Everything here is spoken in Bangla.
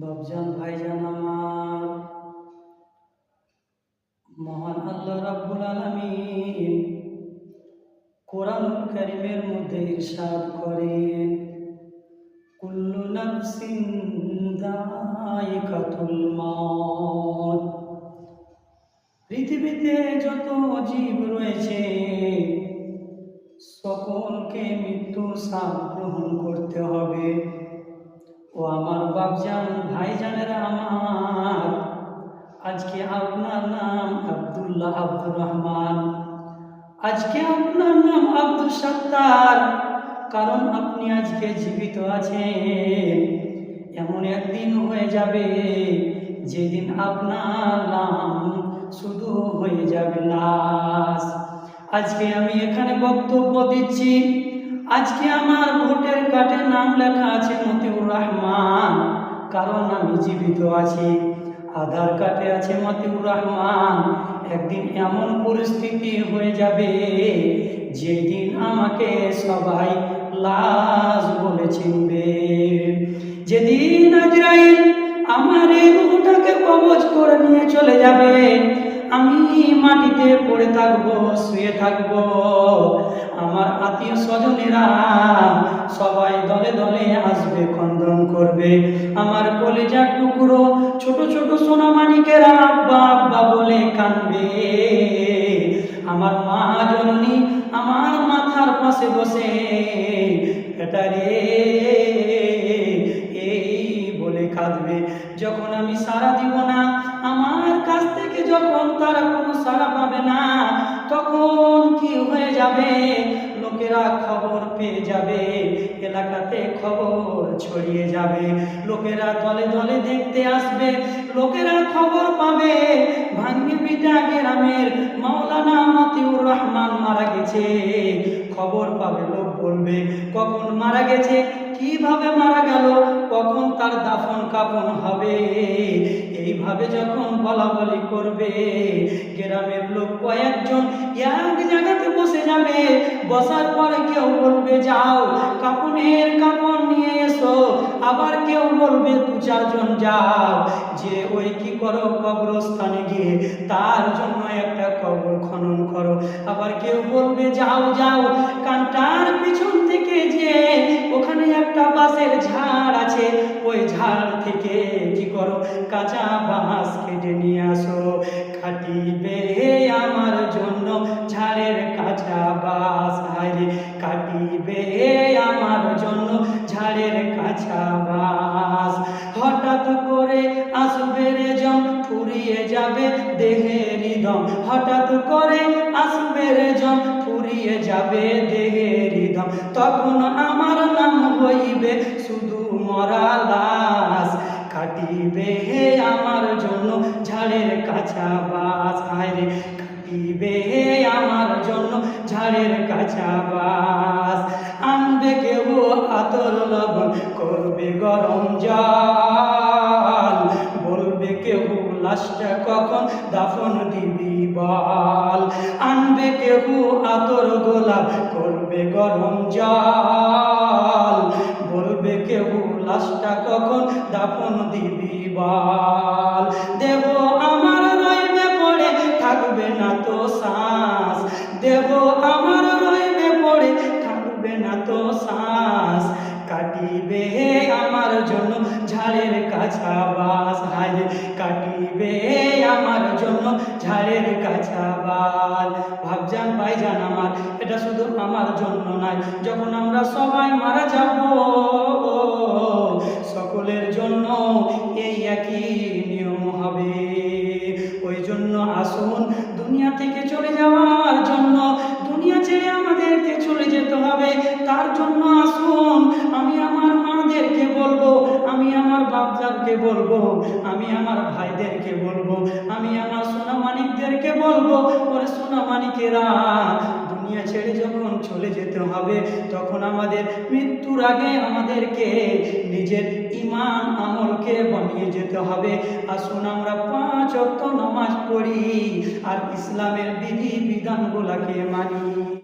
বাবজান ভাইজান আমার। মহান আল্লাহ রাব্বুল আলামিন কোরআনুল কারীমের মধ্যে ইরশাদ করেন। কুল্লু নাফসিন যায়িকাতুল মাউত। পৃথিবীতে যত জীব রয়েছে, সকলকে মৃত্যুর স্বাদ গ্রহণ করতে হবে। ও আমার বাপজান ভাইজানেরা আমার। আজকে আপনার নাম আব্দুল্লাহ আব্দুর রহমান। আজকে আপনার নাম আব্দুল সত্তার। কারণ আপনি আজকে জীবিত আছেন। এমন একদিন হয়ে যাবে যেদিন আপনার নাম শুধু হয়ে যাবে লাশ। আজকে আমি এখানে বক্তব্য দিচ্ছি। আজকে আমার ভোটের কার্ডে নাম লেখা আছে মতিউর রহমান। কারণ আমি জীবিত আছি। আধার কার্ডে আছে মতিউর রহমান। একদিন এমন পরিস্থিতি হয়ে যাবে, যেদিন আমাকে সবাই লাশ বলে চিনবে। যেদিন আজরাইল আমার এই রুহটাকে কবজ করে নিয়ে চলে যাবে আমি মাটিতে পড়ে থাকব, শুয়ে থাকব। আমার আত্মীয় স্বজনেরা সবাই দলে দলে আসবে খন্দন করবে। আমার কলেজার টুকরো ছোট ছোট সোনামানিকেরা আব্বা আব্বা বলে কানবে। আমার মা জননী আমার মাথার পাশে বসে। এটা যাবে, লোকেরা খবর পেয়ে যাবে, এলাকাতে খবর ছড়িয়ে যাবে। লোকেরা দলে দলে দেখতে আসবে, লোকেরা খবর পাবে। ভাঙ্গি পিটা গ্রামের মাওলানা মতিউর রহমান মারা গেছে। খবর পাবে, লোক বলবে, কখন মারা গেছে? কীভাবে মারা গেল? কখন তার দাফন কাপন হবে? এইভাবে যখন বলা বলি করবে, গ্রামের লোক কয়েকজন এক জায়গাতে বসে যাবে। বসার পরে কেউ বলবে, যাও কাপনের কাপন নিয়ে এসো। আবার কেউ বলবে দু চারজন যাও। যে ওই কি করো, কবরস্থানে গিয়ে তার জন্য একটা কবর খনন করো। আবার কেউ বলবে, যাও যাও, কানটার পিছন থেকে যে ওখানে একটা বাঁশের ঝাড় আছে, ওই ঝাড় থেকে কি করো, কাঁচা বাঁশ কেটে নিয়ে আসো। কাটিবে আমার জন্য ঝাড়ের কাঁচা বাঁশ আরে কাটিবে হঠাৎ করে আসবে রে জম, ফুরিয়ে যাবে দেহের দম হঠাৎ করে আসবে রে জম, ফুরিয়ে যাবে দেহের দম তখন আমার নাম হইবে শুধু মরা লাশ। কাটিবে হে আমার জন্য ঝাড়ের কাছা বাস। হায়রে কাটিবে হে আমার জন্য ঝাড়ের কাছা বাস। আনবে কেউ আতর লবণ, করবে গরম জল। লাশটা কখন দাফন দিবি বল? আনবে কেউ আতর গোলাপ, করবে গরম জল। বলবে কেউ লাশটা কখন দাফন দিবি বল? দেহ আমার রইবে পড়ে, থাকবে না তো শ্বাস। দেহ আমার রইবে পড়ে, থাকবে না তো শ্বাস। কাটিবে আমার জন্য ঝাড়ের কাছা হে আমার জন্য ঝাড়ের কাছা বাল। ভাবজান ভাইজান আমার, এটা শুধু আমার জন্য নয়, যখন আমরা সবাই মারা যাব, সকলের জন্য এই একই নিয়ম হবে। ওই জন্য আসুন বলব, আমি আমার ভাইদেরকে বলব, আমি আমার সোনা মানিকদেরকে বলব, ওরে সোনা মানিকেরা দুনিয়া ছেড়ে যখন চলে যেতে হবে, তখন আমাদের মৃত্যুর আগে আমাদেরকে নিজের ইমান আমলকে বানিয়ে যেতে হবে। আসুন আমরা পাঁচ অক্ট নামাজ পড়ি আর ইসলামের বিধি বিধানগুলাকে মানি।